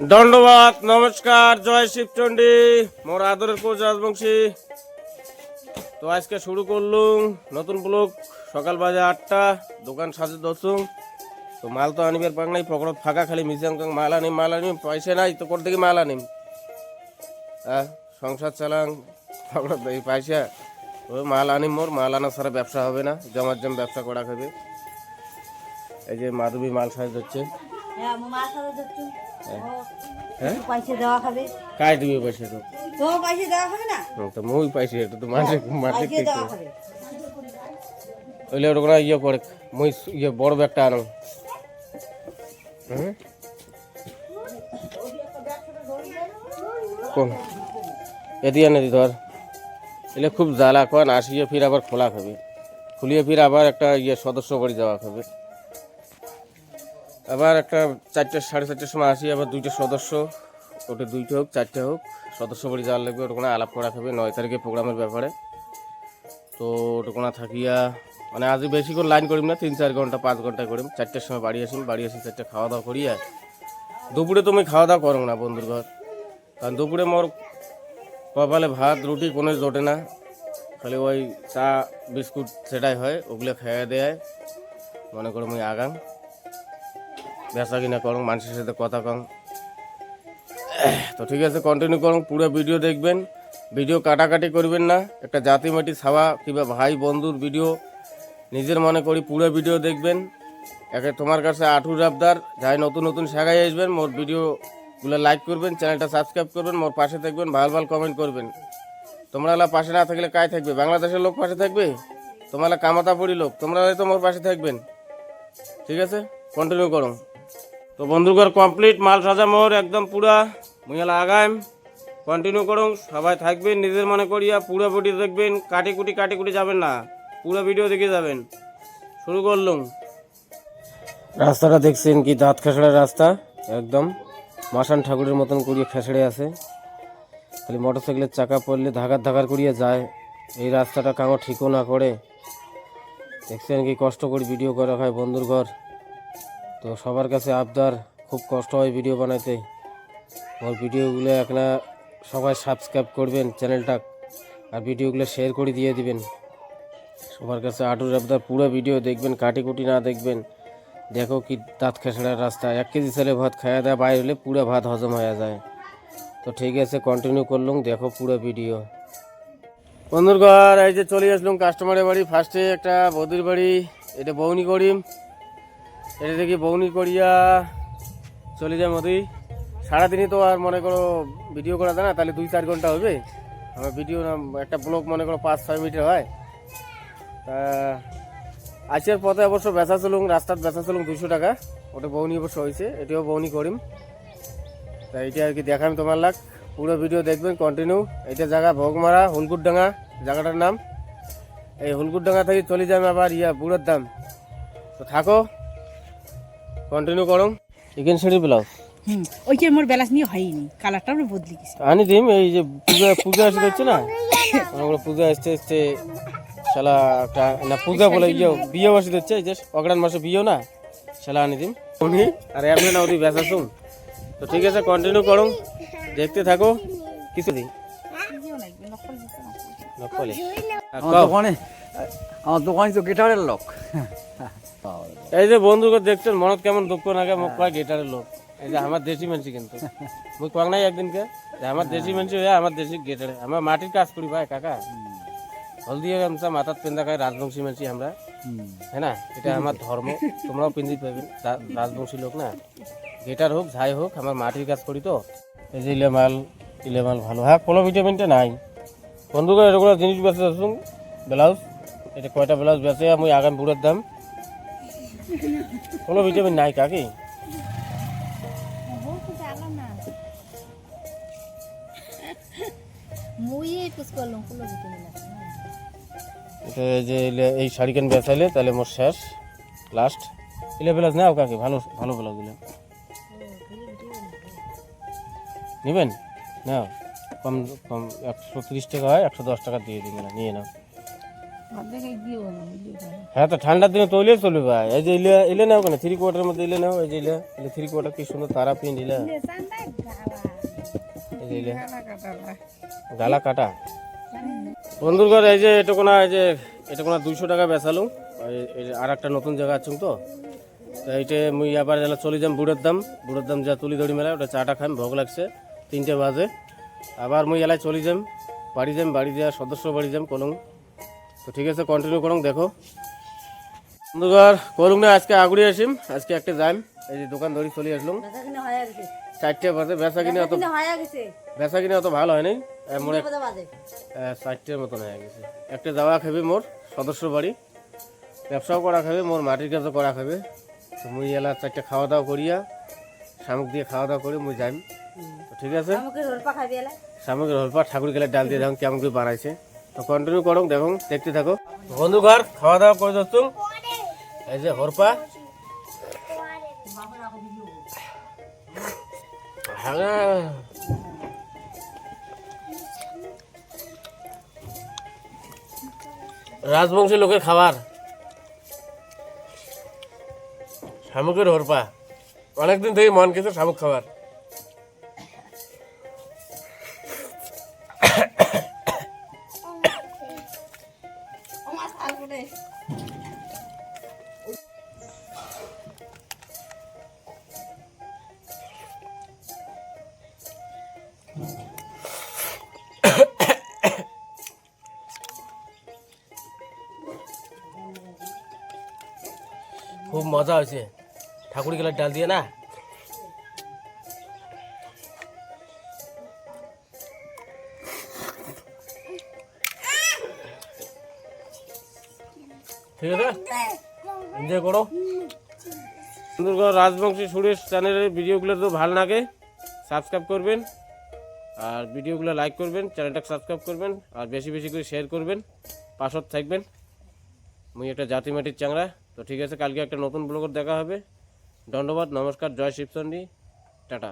দণ্ডবাদ নমস্কার, জয় শিবচন্ডী, মোর আদরের কোচ রাজবংশী। তো আজকে শুরু করলুম নতুন ব্লক সকাল বাজে আটটা, দোকান সাজে দশুম তো মাল তো আনিবার পাক নাই, পকড়ত ফাঁকা, খালি মিজাম মাল আনিম মাল আনিম, পয়সা নাই, তো কোর থেকে মাল আনিম? হ্যাঁ সংসার চালাং, পকড়ত এই পয়সা। ওই মাল আনিম মোর, মাল আনা ছাড়া ব্যবসা হবে না, জমার জম ব্যবসা করা খাবে। এই যে মাধবী মাল সাজ হচ্ছে হ্যাঁ আমার মা খাবে দেখছ হ্যাঁ পয়সা দেওয়া খাবে কায় দিবে পয়সা তো তো পয়সা দেওয়া খাবে না? তো মই পাইছি এটা তো মাঠে মাঠে দেওয়া খাবে ওইলে ওটা ইয়ে করে মই ইয়ে বড় ব্যাগটা আনো। হুম? কোন? এদি এনে ধর। এলে খুব জ্বালা কন আসিয়ে ফির আবার খোলা খাবে। খুলিয়ে ফির আবার একটা ইয়ে সদস্য বাড়ি যাওয়া খাবে। আবার একটা চারটে, সাড়ে চারটের সময় আসি, আবার দুইটা সদস্য। ওটা দুইটা হোক, চারটে হোক। সদস্য বাড়ি যাওয়ার লাগবে ওটা আলাপ করা খাবে নয় তারিখে প্রোগ্রামের ব্যাপারে। তো ওটুকুনা থাকিয়া মানে আজ বেশি করে লাইন করিম না, তিন চার ঘণ্টা, পাঁচ ঘণ্টা করিম। চারটের সময় বাড়ি আসিম, বাড়ি আসি চারটে খাওয়া দাওয়া করিয়া। দুপুরে তুমি খাওয়া দাওয়া করো না, বন্ধুর ঘর। কারণ দুপুরে মোর কপালে ভাত, রুটি, কোনো জোটে না। খালি ওই চা, বিস্কুট, সেটাই হয়, ওগুলো খেয়ে দেয় মনে করো মুই আগাম। বেচা কিনা করুন মানুষের সাথে কথা কম তো ঠিক আছে কন্টিনিউ করুন পুরো ভিডিও দেখবেন। ভিডিও কাটাকাটি করবেন না। একটা জাতি মাটি ছাওয়া কিংবা ভাই বন্ধুর ভিডিও নিজের মনে করি পুরো ভিডিও দেখবেন। একে তোমার কাছে আঠুর আবদার। যাই নতুন নতুন শাখায় আসবেন, মোর ভিডিওগুলো লাইক করবেন চ্যানেলটা সাবস্ক্রাইব করবেন, মোর পাশে থাকবেন, ভালো ভালো কমেন্ট করবেন। তোমরা পাশে না থাকলে কায় থাকবে? বাংলাদেশের লোক পাশে থাকবে? তোমরা কামাতাপুরি লোক, তোমরা তো মোর পাশে থাকবেন। ঠিক আছে কন্টিনিউ করো। তো বন্ধুগর কমপ্লিট মাল সাজা মোর একদম পুরা। মুইয়ালা আগাম। কন্টিনিউ করুন, সবাই থাকবেন, নিজের মনে করিয়া পুরো ভিডিও দেখবেন কাটি কুটি কাটি কুটি যাবেন না, পুরো ভিডিও দেখে যাবেন। শুরু করলুম। রাস্তাটা দেখছেন কি, দাঁত খেসড়া রাস্তা, একদম। মাসান ঠাকুরের মতন করিয়ে খেসড়ে আছে। খালি মোটর সাইকেলের চাকা পড়লে ধাকার ধাকার করিয়ে যায়। এই রাস্তাটা কামো ঠিকও না করে। দেখছেন কি কষ্ট করে ভিডিও করা হয় বন্ধুর ঘর। তো সবার কাছে আবদার, খুব কষ্ট হয় ভিডিও বানাইতে। ওর ভিডিওগুলো একটা সবাই সাবস্ক্রাইব করবেন চ্যানেলটা আর ভিডিওগুলো শেয়ার করে দিয়ে দিবেন। সবার কাছে আটুর আবদার, পুরো ভিডিও দেখবেন কাটি কুটি না দেখবেন। দেখো কি দাঁত খেসড়ার রাস্তা। এক কেজি ছেলে ভাত খাওয়া দেওয়া বাইরে হলে পুরো ভাত হজম হয়ে যায়। তো ঠিক আছে কন্টিনিউ করলুম, দেখো পুরো ভিডিও বন্ধুর ঘর, এই যে চলে আসলাম কাস্টমারের বাড়ি। ফার্স্টে একটা বৌদির বাড়ি, এটা বৌনি করিম। এটা দেখি বৌনি করিয়া চলে যায় মতোই সারাদিনই তো আর মনে করো ভিডিও করা যায় না, তাহলে দুই চার ঘণ্টা হবে। আমার ভিডিও একটা ব্লগ মনে করো পাঁচ, ছয় মিনিটের হয়। তা আজকের পথে অবশ্য বেচা চলুন রাস্তার বেচা চলুন দুশো টাকা। ওটা বৌনি অবশ্য হয়েছে, এটিও বৌনি করিম। তা এটা আর কি দেখাম তোমার লাগ। পুরো ভিডিও দেখবেন কন্টিনিউ এটা জায়গা ভোগমারা, হুলকুটডাঙ্গা, জায়গাটার নাম। এই হুলকুটডাঙ্গা থেকে চলে যাবে আবার ইয়া বুড়োর দাম তো থাকো। কন্টিনিউ করো চিকেন শাড়ি ব্লাউজ হুম ওইটা মোর বেলাস নিয়ে হয়নি কালারটা আমরা বদলে গেছে। আনি দিম এই যে পূজা পূজা আসতে হচ্ছে না? আমরা পূজা আসতে আসতে শালা একটা না পূজা বলে ইয়ে বিয়ে বসে হচ্ছে এই যে অগ্রাণ মাসে বিয়েও না শালা আনি দিম। উনি আর এমনি না ওদি বেসা শুন তো ঠিক আছে কন্টিনিউ করো দেখতে থাকো। কিছু দিই নকলে। আমার। দোকানে আমার দোকানে তো গিটারের লোক এই যে বন্ধুকে দেখছেন, মনত কেমন দুঃখ নাগে মুখ কয় গিটারের লোক। এই যে আমার দেশি মানসি কিন্তু। মুই কয় নাই একদিনকে। যে আমার দেশি মানসি হয়ে আমার দেশি গিটারে। আমার মাটির কাজ করি ভাই, কাকা। হলদি গামছা মাথার পেন্দা খাই রাজবংশী মানসি আমরা। হ্যাঁ না? এটা আমার ধর্ম। তোমরাও পিন্দি পাবেন রাজবংশী লোক না? গিটার হোক, যাই হোক, আমার মাটির কাজ করি তো। এই যে ইলে মাল ইলে মাল ভালো হ্যাঁ কোনো ভিটামিনটা নাই। বন্ধুকে এরকম জিনিস বেঁচে আসুন। ব্লাউজ। এটা কয়টা ব্লাউজ বেঁচে? আমি আগাম বুড়োর দাম। কোনো ভিটামিন নাই কাকি যে এই শাড়িখান বেচাইলে তাহলে মোর শেষ লাস্ট ইলে ব্লাউজ নাও কাকি? ভালো ভালো ব্লাউজ দিলে নেবেন? নাও। কম কম একশো তিরিশ টাকা হয়, একশো দশ টাকা দিয়ে দিবেন, নিয়ে নাও। হ্যাঁ তো ঠান্ডার দিনে তৈলে চলবে ভাই। এই যে ইলে ইলে নাও কেন? থ্রি কোয়ার্টার মধ্যে ইলে নাও এই যে ইলে ইলে থ্রি কোয়ার্টার কি সুন্দর তারা পিন ইলে এই যে ইলে গালা। কাটা বন্ধুর ঘর এই যে এটা কোনো এই যে এটা কোনো দুইশো টাকা বেচালুম আর একটা নতুন জায়গা আছুম তো। তো এইটা মুই আবার যেন চলে যাম বুড়োর দাম। বুড়োর দাম যা তুলি দড়ি মেলা ওটা চাটা খাম ভোগ লাগছে তিনটে বাজে। আবার মুই এলাই চলে যাম বাড়ি যাম বাড়ি যাওয়া সদস্য বাড়ি যাম কলম। তো ঠিক আছে কন্টিনিউ করুন দেখো। বন্ধুঘর করুন না আজকে আগুড়ি আসিম আজকে একটা যাইম এই যে দোকান ধরে চলে আসলাম। চারটে বাজে বেচা কিনে অত বেচা কিনে অত ভালো হয়নি। মোর চারটের মতন হয়ে গেছে। একটা যাওয়া খাবে মোর সদস্য বাড়ি। ব্যবসাও করা খাবে মোর মাটির কাজও করা খাবে। তো মুই এলা চারটে খাওয়া দাওয়া করিয়া শামুক দিয়ে খাওয়া দাওয়া করে মুই যাইম। তো ঠিক আছে? শামুকের হলপা ঠাকুর গেলে ডাল দিয়ে দেখুন কেমন করে বানাইছে। তো কন্টিনিউ করুন, দেখুন, দেখতে থাকো বন্ধু ঘর খাওয়া দাওয়া করে যাচ্ছ? এই যে হরপা। হ্যাঁ। রাজবংশী লোকের খাবার। শামুকের হরপা। অনেকদিন থেকে মন কিছু শামুক খাবার। খুব মজা হয়েছে ঠাকুর গেলার ডাল দিয়ে না ঠিক আছে? এনজয় করো। সুন্দরগড় রাজবংশী সুরেশ চ্যানেলের ভিডিওগুলো তো ভালো লাগে সাবস্ক্রাইব করবেন। আর ভিডিওগুলো লাইক করবেন চ্যানেলটাকে সাবস্ক্রাইব করবেন, আর বেশি বেশি করে শেয়ার করবেন পাশত থাকবেন। মুই একটা জাতি মাটির চাংড়া তো ঠিক আছে, কালকে একটা নতুন ব্লগের দেখা হবে। ধন্যবাদ, নমস্কার, জয় শিবচন্ডী, টাটা।